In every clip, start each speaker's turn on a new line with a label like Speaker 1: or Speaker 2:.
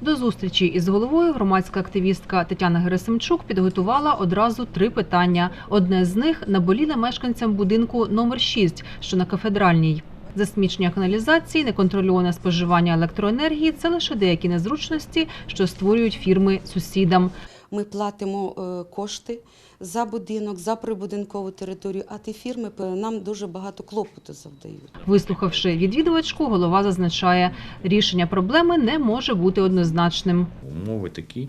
Speaker 1: До зустрічі із головою громадська активістка Тетяна Герасимчук підготувала одразу три питання. Одне з них наболіле мешканцям будинку номер 6, що на кафедральній. Засмічення каналізації, неконтрольоване споживання електроенергії це лише деякі незручності, що створюють фірми сусідам.
Speaker 2: Ми платимо е, кошти за будинок, за прибудинкову територію, а ті фірми нам дуже багато клопоту завдають.
Speaker 1: Вислухавши відвідувачку, голова зазначає, рішення проблеми не може бути однозначним.
Speaker 3: Умови такі,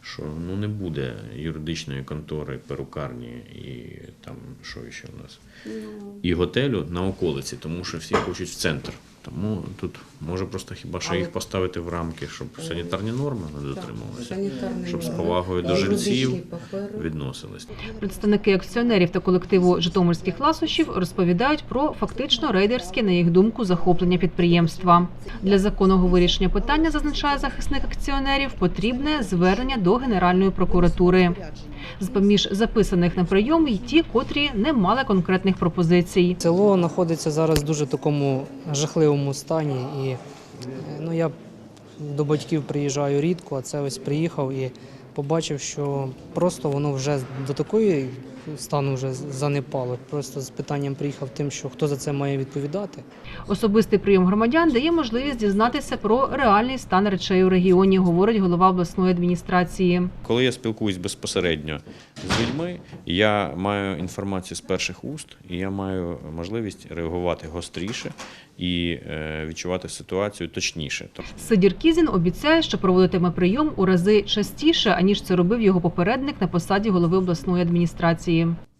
Speaker 3: що ну не буде юридичної контори, перукарні і там що ще у нас, і готелю на околиці, тому що всі хочуть в центр. Тому тут може просто хіба що їх поставити в рамки, щоб санітарні норми не дотримувалися, щоб з повагою до жильців відносились.
Speaker 1: Представники акціонерів та колективу житомирських ласощів розповідають про фактично рейдерське, на їх думку, захоплення підприємства. Для законного вирішення питання, зазначає захисник акціонерів, потрібне звернення до Генеральної прокуратури. З поміж записаних на прийом й ті, котрі не мали конкретних пропозицій.
Speaker 4: Село знаходиться зараз в дуже такому жахливому стані. І е, ну, я до батьків приїжджаю рідко, а це ось приїхав і побачив, що просто воно вже до такої стану вже занепало. Просто з питанням приїхав тим, що хто за це має відповідати.
Speaker 1: Особистий прийом громадян дає можливість дізнатися про реальний стан речей у регіоні, говорить голова обласної адміністрації.
Speaker 3: Коли я спілкуюсь безпосередньо з людьми, я маю інформацію з перших уст, і я маю можливість реагувати гостріше і е, відчувати ситуацію точніше.
Speaker 1: Сидір Кізін обіцяє, що проводитиме прийом у рази частіше, аніж це робив його попередник на посаді голови обласної адміністрації праці.